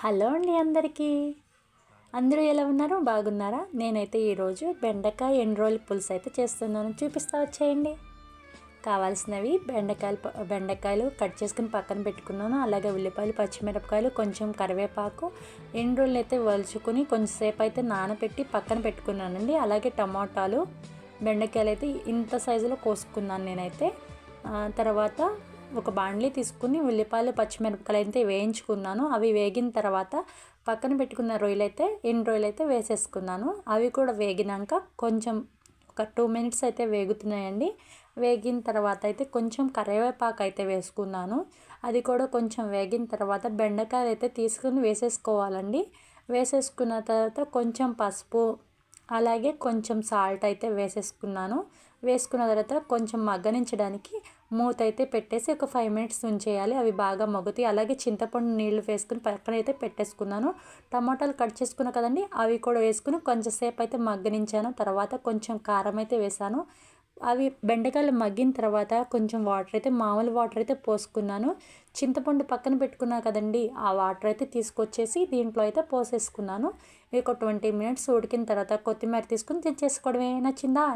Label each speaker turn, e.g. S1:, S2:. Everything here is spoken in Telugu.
S1: హలో అండి అందరికీ. అందరూ ఎలా ఉన్నారు? బాగున్నారా? నేనైతే ఈరోజు బెండకాయ ఎండ్రోల్ పులుసు అయితే చేస్తున్నాను. చూపిస్తా వచ్చేయండి. కావాల్సినవి బెండకాయలు బెండకాయలు కట్ చేసుకుని పక్కన పెట్టుకున్నాను. అలాగే ఉల్లిపాయలు పచ్చిమిరపకాయలు కొంచెం కరివేపాకు ఎండ్రోళ్ళు అయితే వలుచుకుని కొంచెంసేపు అయితే నానబెట్టి పక్కన పెట్టుకున్నానండి. అలాగే టమాటాలు బెండకాయలు అయితే ఇంత సైజులో కోసుకున్నాను నేనైతే. తర్వాత ఒక బాండ్లీ తీసుకుని ఉల్లిపాయలు పచ్చిమిరపకాయలు అయితే వేయించుకున్నాను. అవి వేగిన తర్వాత పక్కన పెట్టుకున్న రొయ్యలు అయితే ఎన్ని రొయ్యలు అయితే వేసేసుకున్నాను. అవి కూడా వేగినాక కొంచెం ఒక టూ మినిట్స్ అయితే వేగుతున్నాయండి. వేగిన తర్వాత అయితే కొంచెం కరివేపాకు అయితే వేసుకున్నాను. అది కూడా కొంచెం వేగిన తర్వాత బెండకాయలు అయితే తీసుకుని వేసేసుకోవాలండి. వేసేసుకున్న తర్వాత కొంచెం పసుపు అలాగే కొంచెం సాల్ట్ అయితే వేసేసుకున్నాను. వేసుకున్న తర్వాత కొంచెం మగ్గనించడానికి మూత అయితే పెట్టేసి ఒక ఫైవ్ మినిట్స్ ఉంచేయాలి. అవి బాగా మగ్గుతాయి. అలాగే చింతపండు నీళ్ళు వేసుకుని పక్కన అయితే పెట్టేసుకున్నాను. టమాటాలు కట్ చేసుకున్నా కదండి అవి కూడా వేసుకుని కొంచెంసేపు అయితే మగ్గనించాను. తర్వాత కొంచెం కారం అయితే వేసాను. అవి బెండకాయలు మగ్గిన తర్వాత కొంచెం వాటర్ అయితే మామూలు వాటర్ అయితే పోసుకున్నాను. చింతపండు పక్కన పెట్టుకున్నా కదండి ఆ వాటర్ అయితే తీసుకొచ్చేసి దీంట్లో అయితే పోసేసుకున్నాను. ఒక ట్వంటీ మినిట్స్ ఉడికిన తర్వాత కొత్తిమీర తీసుకుని తెచ్చేసుకోవడమే నచ్చిందా?